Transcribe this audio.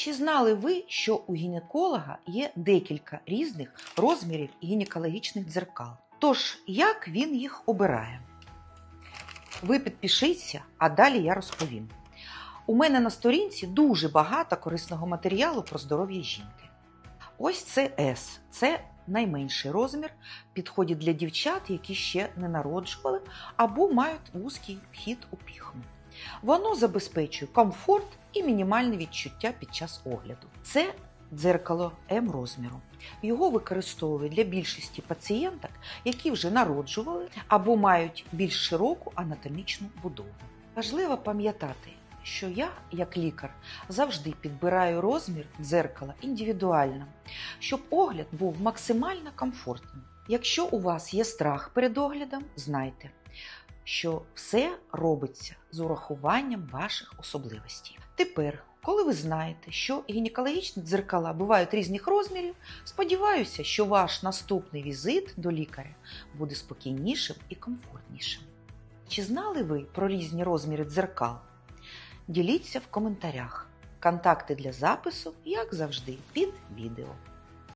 Чи знали ви, що у гінеколога є декілька різних розмірів гінекологічних дзеркал? Тож, як він їх обирає? Ви підпишіться, а далі я розповім. У мене на сторінці дуже багато корисного матеріалу про здоров'я жінки. Ось це S. Це найменший розмір, підходить для дівчат, які ще не народжували або мають вузький вхід у піхму. Воно забезпечує комфорт і мінімальне відчуття під час огляду. Це дзеркало М розміру. Його використовують для більшості пацієнток, які вже народжували або мають більш широку анатомічну будову. Важливо пам'ятати, що я, як лікар, завжди підбираю розмір дзеркала індивідуально, щоб огляд був максимально комфортним. Якщо у вас є страх перед оглядом, знайте, що все робиться з урахуванням ваших особливостей. Тепер, коли ви знаєте, що гінекологічні дзеркала бувають різних розмірів, сподіваюся, що ваш наступний візит до лікаря буде спокійнішим і комфортнішим. Чи знали ви про різні розміри дзеркал? Діліться в коментарях. Контакти для запису, як завжди, під відео.